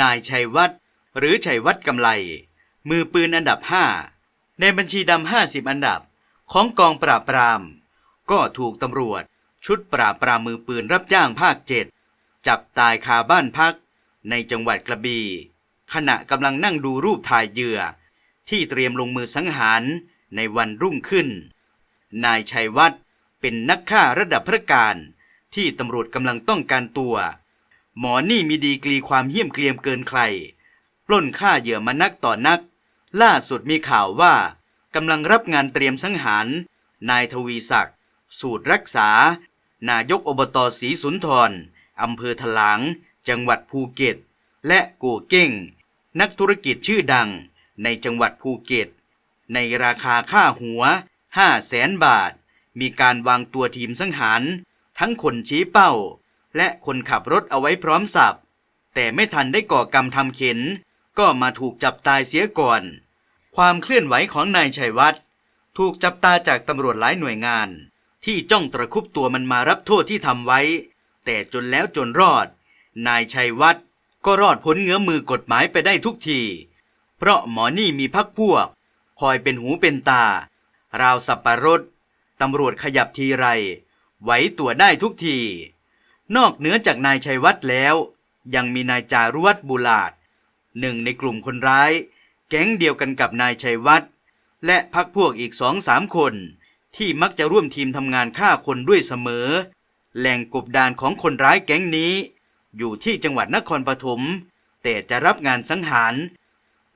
นายชัยวัฒน์หรือชัยวัฒน์กำไล มือปืนอันดับ 5 ในบัญชีดำ 50 อันดับของกองปราบปราม ก็ถูกตำรวจชุดปราบปรามมือปืนรับจ้างภาคเจ็ดจับตายคาบ้านพัก ในจังหวัดกระบี่ขณะกำลังนั่งดูรูปถ่ายเหยื่อ ที่เตรียมลงมือสังหารในวันรุ่งขึ้น นายชัยวัฒน์เป็นนักฆ่าระดับพระการที่ตำรวจกำลังต้องการตัว หมอนี่มีดีกรีความเหี้ยมเกรียมเกินใคร ปล้นฆ่าเหยื่อมานักต่อนัก ล่าสุดมีข่าวว่ากำลังรับงานเตรียมสังหาร นายทวีศักดิ์สูตรรักษา นายกอบตศรีสุนทรอำเภอถลาง จังหวัดภูเก็ต และกูเก้ง นักธุรกิจชื่อดัง ในจังหวัดภูเก็ต ในราคาค่าหัว5แสนบาท มีการวางตัวทีมสังหาร ทั้งคนชี้เป้า และคนขับรถเอาไว้พร้อมสับ แต่ไม่ทันได้ก่อกรรมทำเข็น ก็มาถูกจับตายเสียก่อน ความเคลื่อนไหวของนายชัยวัฒน์ถูกจับตาจากตำรวจหลายหน่วยงาน ที่จ้องตระคุบตัวมันมารับโทษที่ทำไว้ แต่จนแล้วจนรอด นายชัยวัฒน์ก็รอดพ้นเงื้อมือกฎหมายไปได้ทุกที เพราะหมอนี่มีพักพวก คอยเป็นหูเป็นตา ราวสับปะรดตำรวจขยับทีไร ไหวตัวได้ทุกที นอกเหนือจากนายชัยวัฒน์แล้ว ยังมีนายจารุวัฒน์บุลาดหนึ่งในกลุ่มคนร้าย แก๊งเดียวกันกับนายชัยวัฒน์และพักพวกอีกสองสามคน ที่มักจะร่วมทีมทำงานฆ่าคนด้วยเสมอ แหล่งกบดานของคนร้ายแก๊งนี้ อยู่ที่จังหวัดนครปฐมแต่จะรับงานสังหาร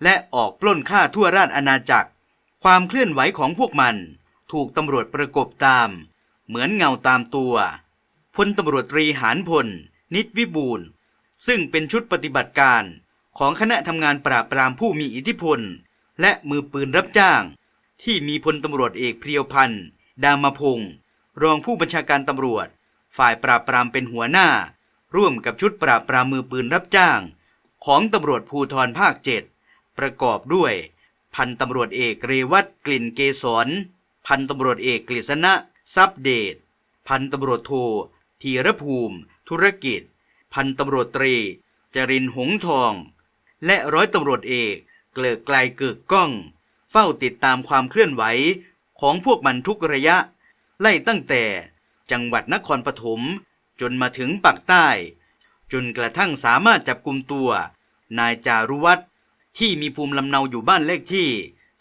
และออกปล้นฆ่าทั่วราชอาณาจักร ความเคลื่อนไหวของพวกมัน ถูกตำรวจประกบตาม เหมือนเงาตามตัว พลตำรวจตรีหานพล นิดวิบูลซึ่งเป็นชุดปฏิบัติการของคณะทำงานปราบปรามผู้มีอิทธิพล และมือปืนรับจ้าง ที่มีพลตำรวจเอกเพียวพันธ์ดามพงศ์รองผู้บัญชาการตำรวจ ฝ่ายปราบปรามเป็นหัวหน้า ร่วมกับชุดปราบปรามมือปืนรับจ้าง ของตำรวจภูธรภาคเจ็ดประกอบด้วย พันตำรวจเอกเรวัตกลิ่นเกษรพันตำรวจเอกกฤษณะทรัพเดชพันตำรวจโท ธีรภูมิ ธุรกิจ พันตำรวจตรี จรินหงทอง และร้อยตำรวจเอกเกลิกไกลเกิกก้อง เฝ้าติดตามความเคลื่อนไหวของพวกมันทุกระยะ ไล่ตั้งแต่จังหวัดนครปฐมจนมาถึงปากใต้ จนกระทั่งสามารถจับกลุ่มตัว นายจารุวัฒน์ที่มีภูมิลำเนาอยู่บ้านเลขที่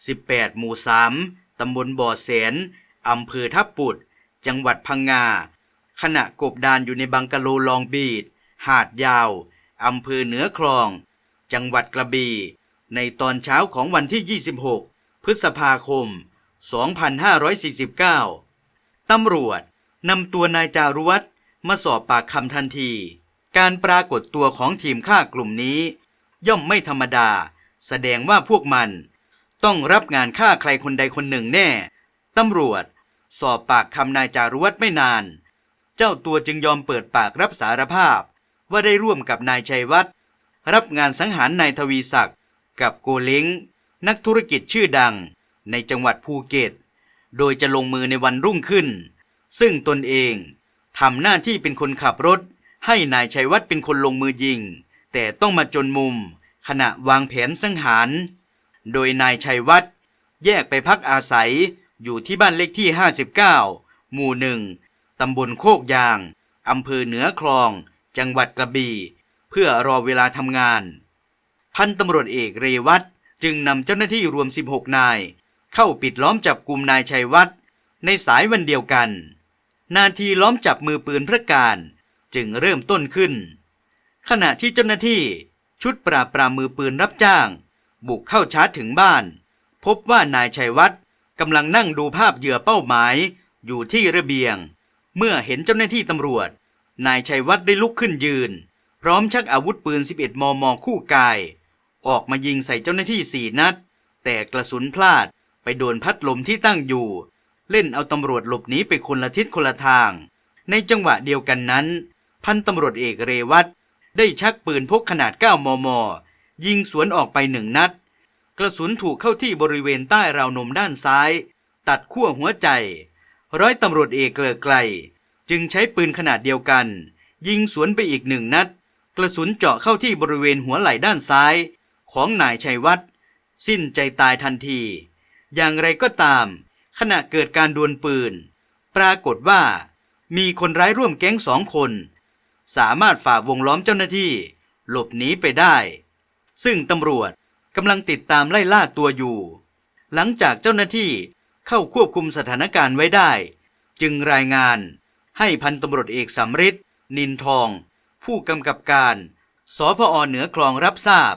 18 หมู่ 3 ตำบลบ่อแสน อำเภอทับปุด จังหวัดพังงา ขณะกบดานอยู่ในบังกะโลลองบีด หาดยาว อำเภอเหนือคลอง จังหวัดกระบี่ ในตอนเช้าของวันที่ 26 พฤษภาคม 2549 ตำรวจนำตัวนายจารุวัฒน์มาสอบปากคำทันที การปรากฏตัวของทีมฆ่ากลุ่มนี้ ย่อมไม่ธรรมดา แสดงว่าพวกมัน ต้องรับงานฆ่าใครคนใดคนหนึ่งแน่ ตำรวจ สอบปากคำนายจารุวัฒน์ไม่นาน เจ้าตัวจึงยอมเปิดปากรับสารภาพ ว่าได้ร่วมกับนายชัยวัฒน์รับงานสังหารนายทวีศักดิ์กับโกเล้งนักธุรกิจชื่อดังในจังหวัดภูเก็ต โดยจะลงมือในวันรุ่งขึ้น ซึ่งตนเองทำหน้าที่เป็นคนขับรถ ให้นายชัยวัฒน์เป็นคนลงมือยิง แต่ต้องมาจนมุม ขณะวางแผนสังหาร โดยนายชัยวัฒน์แยกไปพักอาศัยอยู่ที่บ้านเลขที่ 59 หมู่หนึ่ง ตำบลโคกยาง อำเภอเหนือคลอง จังหวัดกระบี่เพื่อรอเวลาทำงาน พันตำรวจเอกเรวัตจึงนำเจ้าหน้าที่รวม 16 นาย เข้าปิดล้อมจับกลุ่มนายชัยวัฒน์ในสายวันเดียวกัน นาทีล้อมจับมือปืนพระการจึงเริ่มต้นขึ้น ขณะที่เจ้าหน้าที่ชุดปราบปรามมือปืนรับจ้าง บุกเข้าชาร์จถึงบ้าน พบว่านายชัยวัฒน์กำลังนั่งดูภาพเหยื่อเป้าหมายอยู่ที่ระเบียง เมื่อเห็นเจ้าหน้าที่ตำรวจ นายชัยวัฒน์ได้ลุกขึ้นยืน พร้อมชักอาวุธปืน 11 มม คู่กาย ออกมายิงใส่เจ้าหน้าที่สี่นัด แต่กระสุนพลาดไปโดนพัดลมที่ตั้งอยู่ เล่นเอาตำรวจหลบหนีไปคนละทิศคนละทาง ในจังหวะเดียวกันนั้น พันตำรวจเอกเรวัตได้ชักปืนพกขนาด 9 มม ยิงสวนออกไปหนึ่งนัด กระสุนถูกเข้าที่บริเวณใต้ราวนมด้านซ้าย ตัดขั้วหัวใจ ร้อยตำรวจเอกเกลือไกล จึงใช้ปืนขนาดเดียวกัน ยิงสวนไปอีกหนึ่งนัด กระสุนเจาะเข้าที่บริเวณหัวไหล่ด้านซ้าย ของนายชัยวัฒน์สิ้นใจตายทันที อย่างไรก็ตาม ขณะเกิดการดวลปืน ปรากฏว่า มีคนร้ายร่วมแก๊งสองคน สามารถฝ่าวงล้อมเจ้าหน้าที่ หลบหนีไปได้ ซึ่งตำรวจกำลังติดตามไล่ล่าตัวอยู่ หลังจากเจ้าหน้าที่ เข้าควบคุมสถานการณ์ไว้ได้ จึงรายงานให้พันตำรวจเอกสำริดนินทอง ผู้กำกับการสพอเหนือคลองรับทราบ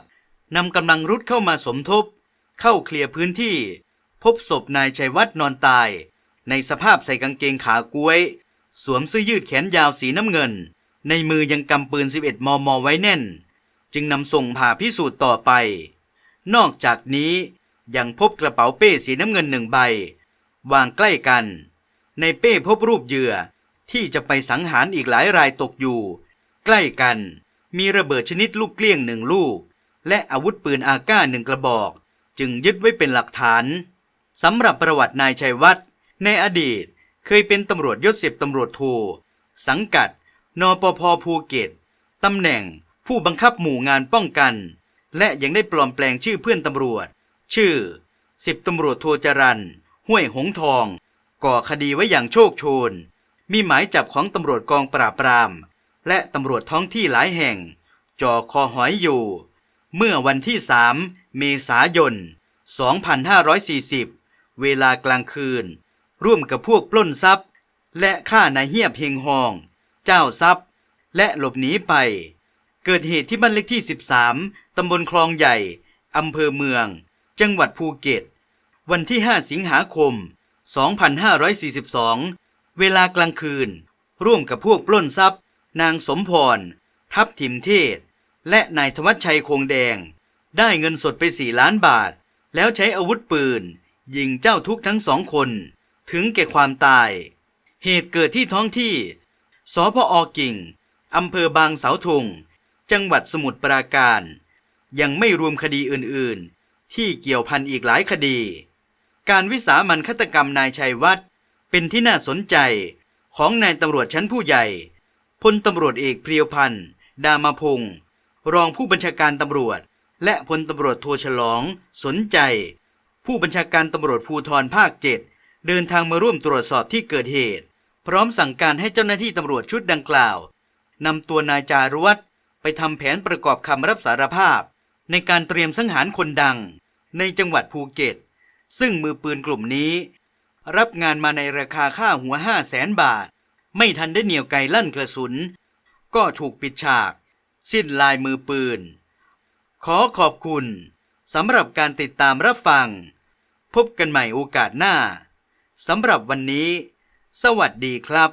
นำกำลังรุดเข้ามาสมทบ เข้าเคลียร์พื้นที่ พบศพนายชัยวัฒน์นอนตาย ในสภาพใส่กางเกงขากล้วย สวมเสื้อยืดแขนยาวสีน้ำเงิน ในมือยังกำปืน 11 มม ไว้แน่น จึงนำส่งผ่าพิสูจน์ต่อไป นอกจากนี้ ยังพบกระเป๋าเป้สีน้ำเงินหนึ่งใบ วางใกล้กัน ในเป้พบรูปเหยื่อที่จะไปสังหารอีกหลายรายตกอยู่ ใกล้กันมีระเบิดชนิดลูกเกลี้ยงหนึ่งลูก และอาวุธปืนอาก้าหนึ่งกระบอก จึงยึดไว้เป็นหลักฐานสำหรับประวัตินายชัยวัฒน์ในอดีตเคยเป็นตำรวจยศสิบตำรวจโทสังกัด นปพภูเก็ตตำแหน่งผู้บังคับหมู่งานป้องกัน และยังได้ปลอมแปลงชื่อเพื่อนตำรวจ ชื่อสิบตำรวจโทจรันห้วยหงทอง ก่อคดีไว้อย่างโชคโชน มีหมายจับของตำรวจกองปราบปราม และตำรวจท้องที่หลายแห่งจ่อคอหอยอยู่ เมื่อวันที่ 3 เมษายน 2540 เวลากลางคืน ร่วมกับพวกปล้นทรัพย์ และฆ่านายเฮียบเฮงฮอง เจ้าทรัพย์ และหลบหนีไป เกิดเหตุที่บ้านเลขที่ 13 ตำบลคลองใหญ่ อำเภอเมือง จังหวัดภูเก็ต วันที่ 5 สิงหาคม 2542 เวลากลางคืน ร่วมกับพวกปล้นทรัพย์ นางสมพร ทับทิมเทศ และนายธวัชชัยคงแดง ได้เงินสดไป 4 ล้านบาท แล้วใช้อาวุธปืน ยิงเจ้าทุกทั้งสองคน ถึงแก่ความตาย เหตุเกิดที่ท้องที่สพอกิ่งอำเภอบางเสาธงจังหวัดสมุทรปราการ ยังไม่รวมคดีอื่นๆ ที่เกี่ยวพันอีกหลายคดี การวิสามันฆาตกรรมนายชัยวัฒน์เป็นที่น่าสนใจของนายตำรวจชั้นผู้ใหญ่พลตำรวจเอกเพียวพันธ์ดามาพงศ์รองผู้บัญชาการตำรวจ และพลตำรวจโทฉลองสนใจ ผู้บัญชาการตำรวจภูธรภาคเจ็ดเดินทางมาร่วมตรวจสอบที่เกิดเหตุ พร้อมสั่งการให้เจ้าหน้าที่ตำรวจชุดดังกล่าวนำตัวนายจารุวัฒน์ไปทำแผนประกอบคำรับสารภาพ ในการเตรียมสังหารคนดังในจังหวัดภูเก็ต ซึ่งมือปืนกลุ่มนี้ รับงานมาในราคาค่าหัวห้าแสนบาท ไม่ทันได้เหนี่ยวไกลั่นกระสุน ก็ถูกปิดฉาก สิ้นลายมือปืน ขอขอบคุณสำหรับการติดตามรับฟัง พบกันใหม่โอกาสหน้าสำหรับวันนี้ สวัสดีครับ